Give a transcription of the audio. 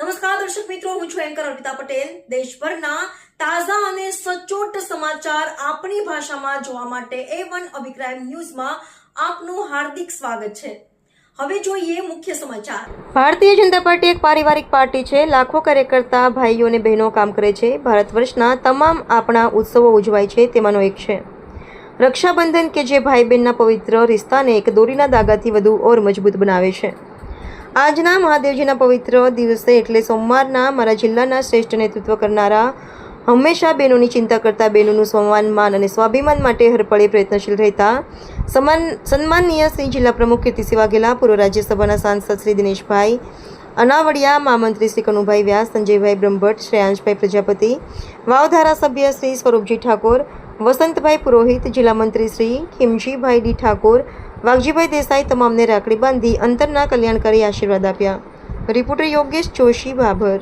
નમસ્કાર, દર્શક મિત્રો, હું છું એન્કર અર્પિતા પટેલ. દેશભરના તાજા અને સચોટ સમાચાર આપણી ભાષામાં જોવા માટે એ વન અભિપ્રાય ન્યૂઝમાં આપનું હાર્દિક સ્વાગત છે. હવે જોઈએ મુખ્ય સમાચાર. ભારતીય જનતા પાર્ટી એક પારિવારિક પાર્ટી છે. લાખો કાર્યકર્તા, ભાઈઓ અને બહેનો કામ કરે છે. ભારત વર્ષના તમામ આપણા ઉત્સવો ઉજવાય છે તેમાંનો એક છે. રક્ષાબંધન કે જે ભાઈ બહેનના પવિત્ર રિશ્તાને એક દોરીના દાગાથી વધુ ઓર મજબૂત બનાવે છે. આજના મહાદેવજીના પવિત્ર દિવસે એટલે સોમવારના મારા જિલ્લાના શ્રેષ્ઠ નેતૃત્વ કરનારા હંમેશા બહેનોની ચિંતા કરતા બહેનોનું સન્માન, માન અને સ્વાભિમાન માટે હરપળે પ્રયત્નશીલ રહેતા સમાન, સન્માનનીય શ્રી જિલ્લા પ્રમુખ કીર્તિસિંહ વાઘેલા પૂર્વ રાજ્યસભાના સાંસદ શ્રી દિનેશભાઈ અનાવડિયા, મહામંત્રી શ્રી કનુભાઈ વ્યાસ, સંજયભાઈ બ્રહ્મભટ્ટ, શ્રેયાંશભાઈ પ્રજાપતિ, વાવ ધારાસભ્ય શ્રી સ્વરૂપજી ઠાકોર, વસંતભાઈ પુરોહિત, જિલ્લા મંત્રી શ્રી ખીમજીભાઈ ડી ઠાકોર વાઘજીભાઈ દેસાઈ તમામને રાખડી બાંધી અંતરના કલ્યાણકારી આશીર્વાદ આપ્યા. રિપોર્ટર યોગેશ જોશી ભાભર